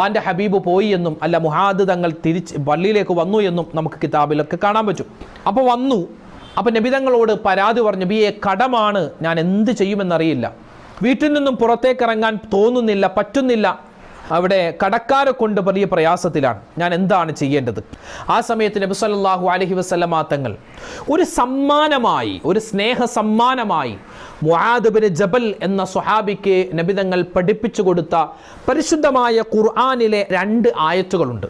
അള്ളാന്റെ ഹബീബ് പോയി എന്നും അല്ല മുഹാദ് തങ്ങൾ തിരിച്ച് പള്ളിയിലേക്ക് വന്നു എന്നും നമുക്ക് കിതാബിലൊക്കെ കാണാൻ പറ്റും. അപ്പോൾ വന്നു. അപ്പോൾ നബിതങ്ങളോട് പരാതി പറഞ്ഞു ബിയെ കടമാണ്. ഞാൻ എന്ത് ചെയ്യുമെന്നറിയില്ല. വീട്ടിൽ നിന്നും പുറത്തേക്ക് ഇറങ്ങാൻ തോന്നുന്നില്ല പറ്റുന്നില്ല. അവിടെ കടക്കാരെ കൊണ്ട് വലിയ പ്രയാസത്തിലാണ്. ഞാൻ എന്താണ് ചെയ്യേണ്ടത്? ആ സമയത്ത് നബി സല്ലല്ലാഹു അലഹി വസ്ലമാങ്ങൾ ഒരു സമ്മാനമായി ഒരു സ്നേഹ സമ്മാനമായി മുഹാദബിന് ജബൽ എന്ന സുഹാബിക്ക് നബിതങ്ങൾ പഠിപ്പിച്ചു കൊടുത്ത പരിശുദ്ധമായ ഖുർആാനിലെ രണ്ട് ആയത്തുകളുണ്ട്.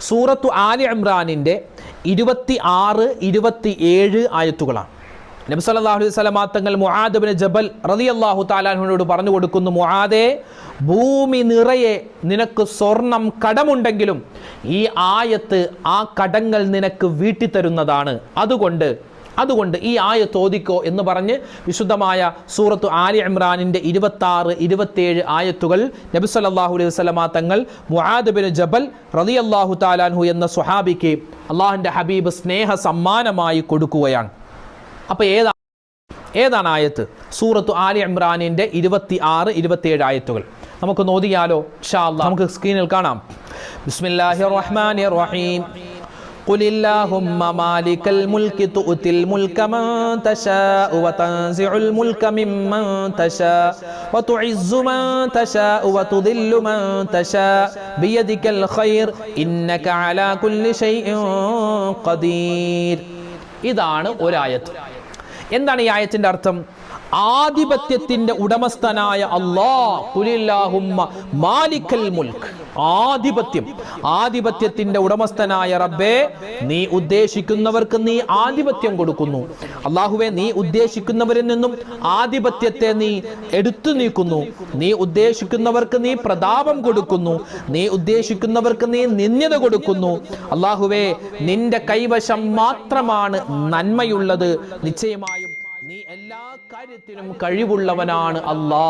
സൂറത്തു ആലി ഇമ്രാനിന്റെ ഇരുപത്തി ആറ് ഇരുപത്തി ഏഴ് ആയത്തുകളാണ്. നബി സല്ലല്ലാഹു അലൈഹി വസല്ലമ തങ്ങൾ മുഹാദബിന് ജബൽ റളിയല്ലാഹു തആലാഹുവിനോട് പറഞ്ഞു കൊടുക്കുന്നു മുആദേ ഭൂമി നിറയെ നിനക്ക് സ്വർണം കടമുണ്ടെങ്കിലും ഈ ആയത്ത് ആ കടങ്ങൾ നിനക്ക് വീട്ടിത്തരുന്നതാണ്. അതുകൊണ്ട് അതുകൊണ്ട് ഈ ആയ തോതിക്കോ എന്ന് പറഞ്ഞ് വിശുദ്ധമായ സൂറത്തു ആലി ഇമ്രാനിന്റെ ഇരുപത്തി ആറ് ഇരുപത്തേഴ് ആയത്തുകൾ നബി സല്ലല്ലാഹു അലൈഹി വസല്ലമ തങ്ങൾ മുഹാദബിൻ ബിൻ ജബൽ റളിയല്ലാഹു താലാൻഹു എന്ന സുഹാബിക്ക് അള്ളാഹിന്റെ ഹബീബ് സ്നേഹ സമ്മാനമായി കൊടുക്കുകയാണ്. അപ്പോൾ ഏതാ ഏതാണ് ആയത്ത് സൂറത്തു ആലി ഇമ്രാനിൻ്റെ ഇരുപത്തി ആറ് ഇരുപത്തിയേഴ് ആയത്തുകൾ നമുക്ക് നോദിയാലോ ഷാ അല്ലാ നമുക്ക് സ്ക്രീനിൽ കാണാം ബിസ്മില്ലാഹിർ റഹ്മാനിർ റഹീം قل اللهم مالك الملك تؤتي الملك من تشاء وتنزع الملك ممن تشاء وتعز من تشاء وتذل من تشاء بيدك الخير إنك على كل شيء قدير ഇതാണ് ഒരായത്ത് എന്താണ് ഈ ആയത്തിന്റെ അർത്ഥം? ആധിപത്യത്തിന്റെ ഉടമസ്ഥനായ അള്ളാഹുലില്ലാഹുമ്മ മാലിക്കൽ മുൽക്ക് ആധിപത്യം. ആധിപത്യത്തിന്റെ ഉടമസ്ഥനായ റബ്ബേ നീ ഉദ്ദേശിക്കുന്നവർക്ക് നീ ആധിപത്യം കൊടുക്കുന്നു. അള്ളാഹുവെ നീ ഉദ്ദേശിക്കുന്നവരിൽ നിന്നും ആധിപത്യത്തെ നീ എടുത്തു നീക്കുന്നു. നീ ഉദ്ദേശിക്കുന്നവർക്ക് നീ പ്രതാപം കൊടുക്കുന്നു. നീ ഉദ്ദേശിക്കുന്നവർക്ക് നീ നിന്ദ്യത കൊടുക്കുന്നു. അള്ളാഹുവെ നിന്റെ കൈവശം മാത്രമാണ് നന്മയുള്ളത്. നിശ്ചയമായും കാര്യത്തിനും കഴിവുള്ളവനാണ് അല്ലാ